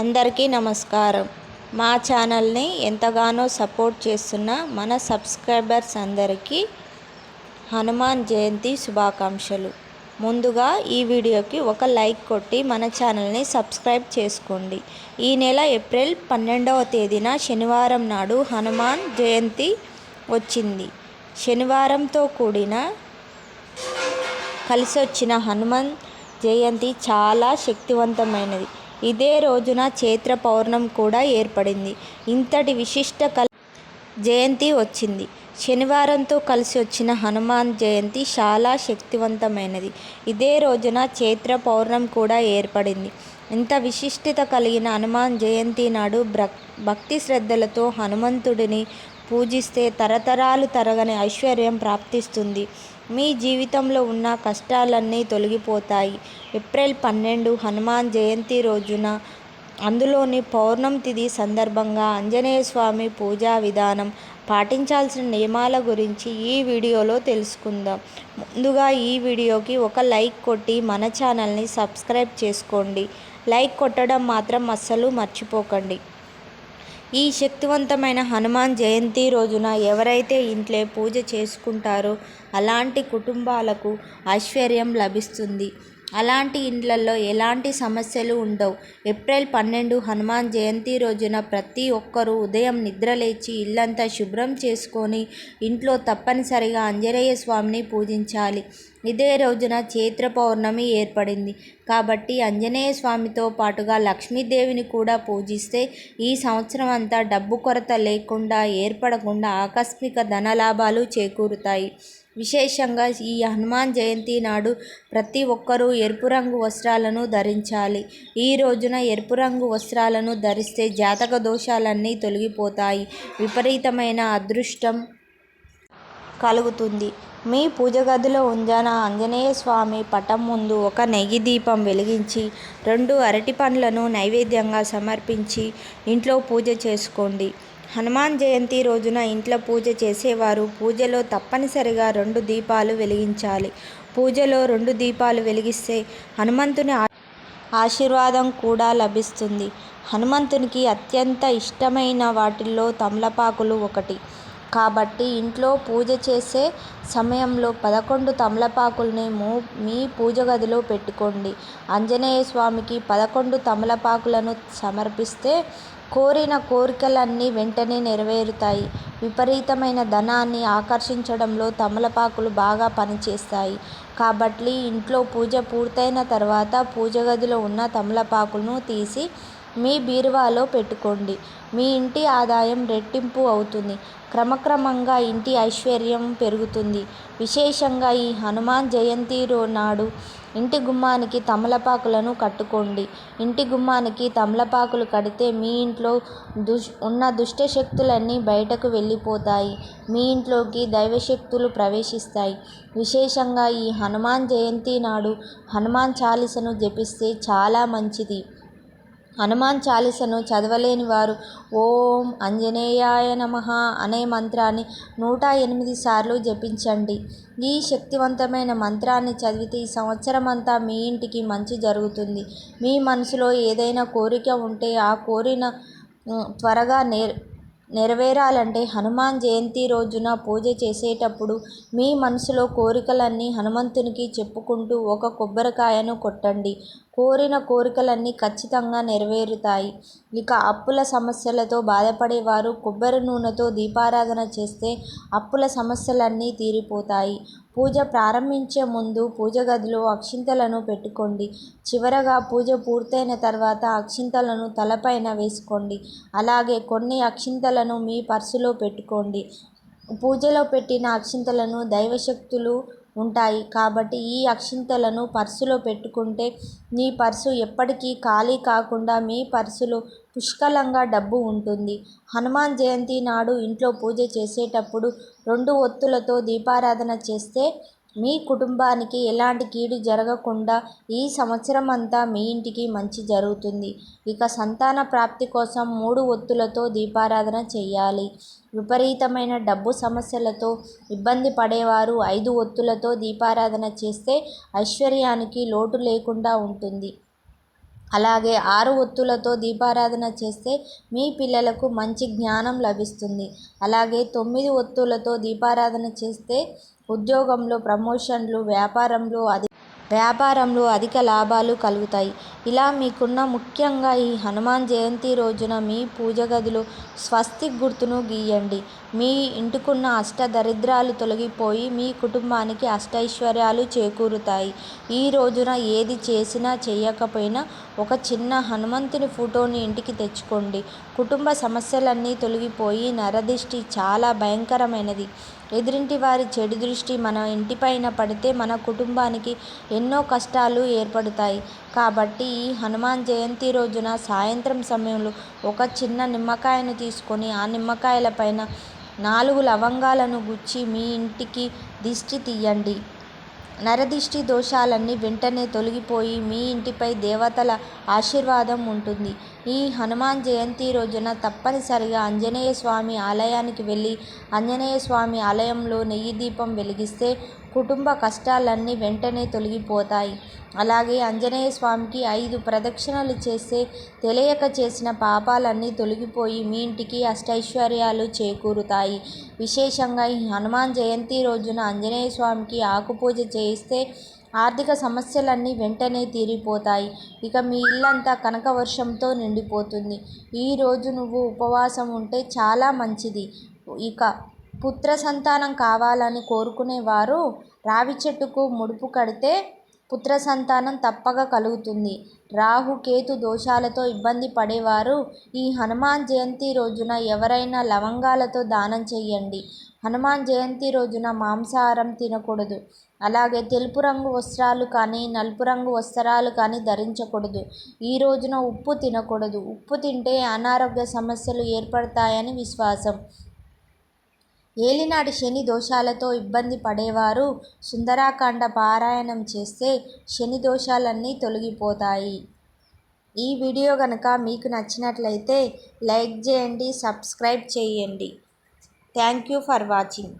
అందరికీ నమస్కారం. మా ఛానల్ని ఎంతగానో సపోర్ట్ చేస్తున్న మన సబ్స్క్రైబర్స్ అందరికీ హనుమాన్ జయంతి శుభాకాంక్షలు. ముందుగా ఈ వీడియోకి ఒక లైక్ కొట్టి మన ఛానల్ని సబ్స్క్రైబ్ చేసుకోండి. ఈ నెల ఏప్రిల్ పన్నెండవ తేదీన శనివారం నాడు హనుమాన్ జయంతి వచ్చింది. శనివారంతో కూడిన కలిసి వచ్చిన హనుమాన్ జయంతి చాలా శక్తివంతమైనది. ఇదే రోజున చైత్ర పౌర్ణం కూడా ఏర్పడింది. ఇంతటి విశిష్ట కల్ జయంతి వచ్చింది. శనివారంతో కలిసి వచ్చిన హనుమాన్ జయంతి చాలా శక్తివంతమైనది. ఇదే రోజున చైత్ర పౌర్ణం కూడా ఏర్పడింది. ఇంత విశిష్టత కలిగిన హనుమాన్ జయంతి నాడు భక్తి శ్రద్ధలతో హనుమంతుడిని పూజిస్తే తరతరాలు తరగని ఐశ్వర్యం ప్రాప్తిస్తుంది. మీ జీవితంలో ఉన్న కష్టాలన్నీ తొలగిపోతాయి. ఏప్రిల్ పన్నెండు హనుమాన్ జయంతి రోజున అందులోని పౌర్ణం తిథి సందర్భంగా ఆంజనేయ స్వామి పూజా విధానం పాటించాల్సిన నియమాల గురించి ఈ వీడియోలో తెలుసుకుందాం. ముందుగా ఈ వీడియోకి ఒక లైక్ కొట్టి మన ఛానల్ని సబ్స్క్రైబ్ చేసుకోండి. లైక్ కొట్టడం మాత్రం అస్సలు మర్చిపోకండి. ఈ శక్తివంతమైన హనుమాన్ జయంతి రోజున ఎవరైతే ఇంట్లో పూజ చేసుకుంటారో అలాంటి కుటుంబాలకు ఐశ్వర్యం లభిస్తుంది. అలాంటి ఇండ్లలో ఎలాంటి సమస్యలు ఉండవు. ఏప్రిల్ పన్నెండు హనుమాన్ జయంతి రోజున ప్రతి ఒక్కరూ ఉదయం నిద్రలేచి ఇల్లంతా శుభ్రం చేసుకొని ఇంట్లో తప్పనిసరిగా ఆంజనేయ స్వామిని పూజించాలి. ఇదే రోజున చైత్ర పౌర్ణమి ఏర్పడింది. కాబట్టి ఆంజనేయ స్వామితో పాటుగా లక్ష్మీదేవిని కూడా పూజిస్తే ఈ సంవత్సరం అంతా డబ్బు కొరత లేకుండా ఏర్పడకుండా ఆకస్మిక ధనలాభాలు చేకూరుతాయి. విశేషంగా ఈ హనుమాన్ జయంతి నాడు ప్రతి ఒక్కరూ ఎరుపు రంగు వస్త్రాలను ధరించాలి. ఈ రోజున ఎరుపు రంగు వస్త్రాలను ధరిస్తే జాతక దోషాలన్నీ తొలగిపోతాయి. విపరీతమైన అదృష్టం కలుగుతుంది. మీ పూజ గదిలో ఉంజాన? ఆంజనేయ స్వామి పటం ముందు ఒక నెయ్యి దీపం వెలిగించి రెండు అరటి పండ్లను నైవేద్యంగా సమర్పించి ఇంట్లో పూజ చేసుకోండి. హనుమాన్ జయంతి రోజున ఇంట్లో పూజ చేసేవారు పూజలో తప్పనిసరిగా రెండు దీపాలు వెలిగించాలి. పూజలో రెండు దీపాలు వెలిగిస్తే హనుమంతుని ఆశీర్వాదం కూడా లభిస్తుంది. హనుమంతునికి అత్యంత ఇష్టమైన వాటిల్లో తమలపాకులు ఒకటి. కాబట్టి ఇంట్లో పూజ చేసే సమయంలో పదకొండు తమలపాకుల్ని మూ మీ పూజ గదిలో పెట్టుకోండి. ఆంజనేయ స్వామికి పదకొండు తమలపాకులను సమర్పిస్తే కోరిన కోరికలన్నీ వెంటనే నెరవేరుతాయి. విపరీతమైన ధనాన్ని ఆకర్షించడంలో తమలపాకులు బాగా పనిచేస్తాయి. కాబట్టి ఇంట్లో పూజ పూర్తయిన తర్వాత పూజ గదిలో ఉన్న తమలపాకులను తీసి మీ బీరువాలో పెట్టుకోండి. మీ ఇంటి ఆదాయం రెట్టింపు అవుతుంది. క్రమక్రమంగా ఇంటి ఐశ్వర్యం పెరుగుతుంది. విశేషంగా ఈ హనుమాన్ జయంతి నాడు ఇంటి గుమ్మానికి తమలపాకులను కట్టుకోండి. ఇంటి గుమ్మానికి తమలపాకులు కడితే మీ ఇంట్లో దుష్ ఉన్న దుష్ట శక్తులన్నీ బయటకు వెళ్ళిపోతాయి. మీ ఇంట్లోకి దైవశక్తులు ప్రవేశిస్తాయి. విశేషంగా ఈ హనుమాన్ జయంతి నాడు హనుమాన్ చాలీసను జపిస్తే చాలా మంచిది. హనుమాన్ చాలీసను చదవలేని వారు. ఓం అంజనేయాయ నమ అనే మంత్రాన్ని నూట ఎనిమిది సార్లు జపించండి. ఈ శక్తివంతమైన మంత్రాన్ని చదివితే ఈ సంవత్సరం అంతా మీ ఇంటికి మంచి జరుగుతుంది. మీ మనసులో ఏదైనా కోరిక ఉంటే ఆ కోరిన త్వరగా నేర్ నెరవేరాలంటే హనుమాన్ జయంతి రోజున పూజ చేసేటప్పుడు మీ మనసులో కోరికలన్నీ హనుమంతునికి చెప్పుకుంటూ ఒక కొబ్బరికాయను కొట్టండి. కోరిన కోరికలన్నీ ఖచ్చితంగా నెరవేరుతాయి. ఇక అప్పుల సమస్యలతో బాధపడేవారు కొబ్బరి నూనెతో దీపారాధన చేస్తే అప్పుల సమస్యలన్నీ తీరిపోతాయి. పూజ ప్రారంభించే ముందు పూజ గదిలో అక్షింతలను పెట్టుకోండి. చివరగా పూజ పూర్తయిన తర్వాత అక్షింతలను తలపైన వేసుకోండి. అలాగే కొన్ని అక్షింతలను మీ పర్సులో పెట్టుకోండి. పూజలో పెట్టిన అక్షింతలను దైవశక్తులు ఉంటాయి. కాబట్టి ఈ అక్షింతలను పర్సులో పెట్టుకుంటే మీ పర్సు ఎప్పటికీ ఖాళీ కాకుండా మీ పర్సులో పుష్కలంగా డబ్బు ఉంటుంది. హనుమాన్ జయంతి నాడు ఇంట్లో పూజ చేసేటప్పుడు రెండు ఒత్తులతో దీపారాధన చేస్తే మీ కుటుంబానికి ఎలాంటి కీడు జరగకుండా ఈ సంవత్సరం అంతా మీ ఇంటికి మంచి జరుగుతుంది. ఇక సంతాన ప్రాప్తి కోసం మూడు ఒత్తులతో దీపారాధన చేయాలి. విపరీతమైన డబ్బు సమస్యలతో ఇబ్బంది పడేవారు ఐదు ఒత్తులతో దీపారాధన చేస్తే ఐశ్వర్యానికి లోటు లేకుండా ఉంటుంది. అలాగే ఆరు ఒత్తులతో దీపారాధన చేస్తే మీ పిల్లలకు మంచి జ్ఞానం లభిస్తుంది. అలాగే తొమ్మిది ఒత్తులతో దీపారాధన చేస్తే ఉద్యోగంలో ప్రమోషన్లు వ్యాపారంలో అధి వ్యాపారంలో అధిక లాభాలు కలుగుతాయి. ఇలా మీకున్న ముఖ్యంగా ఈ హనుమాన్ జయంతి రోజున మీ పూజ గదిలో స్వస్తిక్ గుర్తును గీయండి. మీ ఇంటికున్న అష్ట దరిద్రాలు తొలగిపోయి మీ కుటుంబానికి అష్టైశ్వర్యాలు చేకూరుతాయి. ఈ రోజున ఏది చేసినా చేయకపోయినా ఒక చిన్న హనుమంతుని ఫోటోని ఇంటికి తెచ్చుకోండి. కుటుంబ సమస్యలన్నీ తొలగిపోయి నరదిష్టి చాలా భయంకరమైనది. ఎదురింటి వారి చెడు దృష్టి మన ఇంటిపైన పడితే మన కుటుంబానికి ఎన్నో కష్టాలు ఏర్పడతాయి. కాబట్టి ఈ హనుమాన్ జయంతి రోజున సాయంత్రం సమయంలో ఒక చిన్న నిమ్మకాయను తీసుకొని ఆ నిమ్మకాయల పైన నాలుగు లవంగాలను గుచ్చి మీ ఇంటికి దిష్టి తీయండి. నరదిష్టి దోషాలన్నీ వెంటనే తొలగిపోయి మీ ఇంటిపై దేవతల ఆశీర్వాదం ఉంటుంది. ఈ హనుమాన్ జయంతి రోజున తప్పనిసరిగా ఆంజనేయ స్వామి ఆలయానికి వెళ్ళి ఆంజనేయ స్వామి ఆలయంలో నెయ్యి దీపం వెలిగిస్తే కుటుంబ కష్టాలన్నీ వెంటనే తొలగిపోతాయి. అలాగే ఆంజనేయ స్వామికి ఐదు ప్రదక్షిణలు చేస్తే తెలియక చేసిన పాపాలన్నీ తొలగిపోయి మీ ఇంటికి అష్టైశ్వర్యాలు చేకూరుతాయి. విశేషంగా ఈ హనుమాన్ జయంతి రోజున ఆంజనేయ స్వామికి ఆకుపూజ చేయిస్తే ఆర్థిక సమస్యలన్నీ వెంటనే తీరిపోతాయి. ఇక మీ ఇల్లంతా కనక వర్షంతో నిండిపోతుంది ఈరోజు నువ్వు ఉపవాసం ఉంటే చాలా మంచిది. ఇక పుత్ర సంతానం కావాలని కోరుకునేవారు రావి చెట్టుకు ముడుపు కడితే పుత్ర సంతానం తప్పక కలుగుతుంది. రాహు కేతు దోషాలతో ఇబ్బంది పడేవారు. ఈ హనుమాన్ జయంతి రోజున ఎవరైనా లవంగాలతో దానం చేయండి. హనుమాన్ జయంతి రోజున మాంసాహారం తినకూడదు. అలాగే తెలుపు రంగు వస్త్రాలు కానీ నలుపు రంగు వస్త్రాలు కానీ ధరించకూడదు. ఈ రోజున ఉప్పు తినకూడదు. ఉప్పు తింటే అనారోగ్య సమస్యలు ఏర్పడతాయని విశ్వాసం. ఏలినాటి శని దోషాలతో ఇబ్బంది పడేవారు సుందరాకాండ పారాయణం చేస్తే శని దోషాలన్నీ తొలగిపోతాయి. ఈ వీడియో కనుక మీకు నచ్చినట్లయితే లైక్ చేయండి సబ్స్క్రైబ్ చేయండి. Thank you for watching.